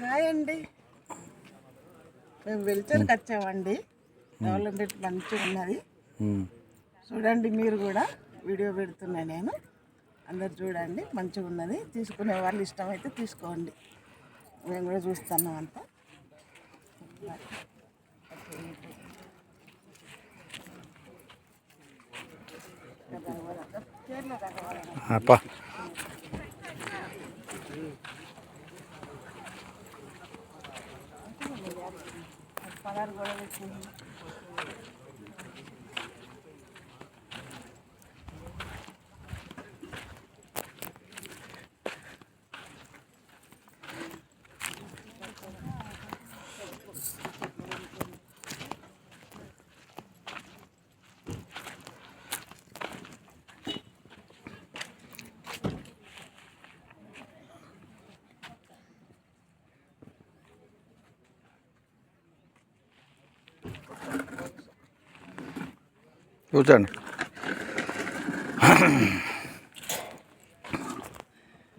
Hi అండి. మేము వెల్చర్కి వచ్చామండి. డెవలప్మెంట్ మంచిగా ఉన్నది. చూడండి మీరు కూడా వీడియో పెడుతున్నా నేను. అందరు చూడండి మంచిగా ఉన్నది. తీసుకునే వాళ్ళు ఇష్టమైతే తీసుకోండి. మేము కూడా చూస్తున్నాం అంతా. అప్పా. পাড়ার গড়ে 就这样。